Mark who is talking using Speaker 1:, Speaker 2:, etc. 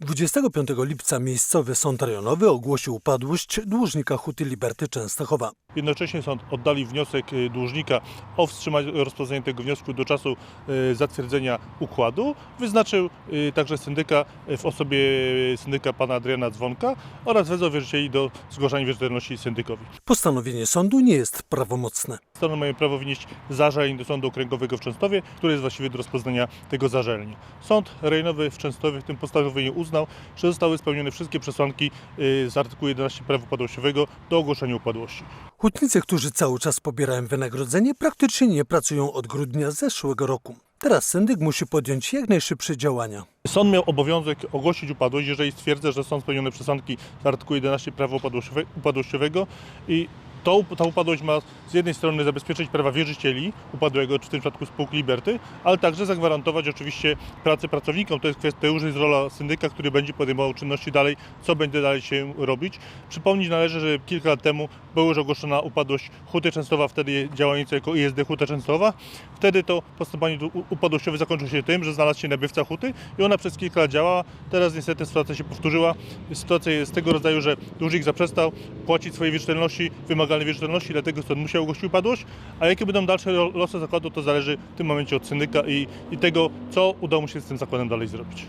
Speaker 1: 25 lipca miejscowy sąd rejonowy ogłosił upadłość dłużnika Huty Liberty Częstochowa.
Speaker 2: Jednocześnie sąd oddali wniosek y, dłużnika o rozpoznania tego wniosku do czasu y, zatwierdzenia układu. Wyznaczył y, także syndyka w osobie syndyka pana Adriana Dzwonka oraz wezwał wierzycieli do zgłaszania wierzytelności syndykowi.
Speaker 1: Postanowienie sądu nie jest prawomocne.
Speaker 2: Strony mają prawo wnieść zażalenie do Sądu Okręgowego w Częstowie, który jest właściwy do rozpoznania tego zażalenia. Sąd rejonowy w Częstowie w tym postanowieniu uznał, że zostały spełnione wszystkie przesłanki y, z artykułu 11 prawa upadłościowego do ogłoszenia upadłości.
Speaker 1: Hutnicy, którzy cały czas pobierają wynagrodzenie, praktycznie nie pracują od grudnia zeszłego roku. Teraz syndyk musi podjąć jak najszybsze działania.
Speaker 2: Sąd miał obowiązek ogłosić upadłość, jeżeli stwierdza, że są spełnione przesłanki z artykułu 11 prawa upadłościowe- upadłościowego i to, ta upadłość ma z jednej strony zabezpieczyć prawa wierzycieli upadłego, czy w tym przypadku spółki Liberty, ale także zagwarantować oczywiście pracę pracownikom. To jest kwestia, to już jest rola syndyka, który będzie podejmował czynności dalej, co będzie dalej się robić. Przypomnieć należy, że kilka lat temu była już ogłoszona upadłość Huty Częstowa, wtedy działająca jako ISD Huta Częstowa. Wtedy to postępowanie upadłościowe zakończyło się tym, że znalazł się nabywca huty i ona przez kilka lat działała. Teraz niestety sytuacja się powtórzyła. Sytuacja jest tego rodzaju, że dłużnik zaprzestał płacić swojej wierzytelności, wymagalnej wierzytelności, dlatego sąd musiał ogłosić upadłość. A jakie będą dalsze lo- losy zakładu, to zależy w tym momencie od syndyka i, i tego, co udało mu się z tym zakładem dalej zrobić.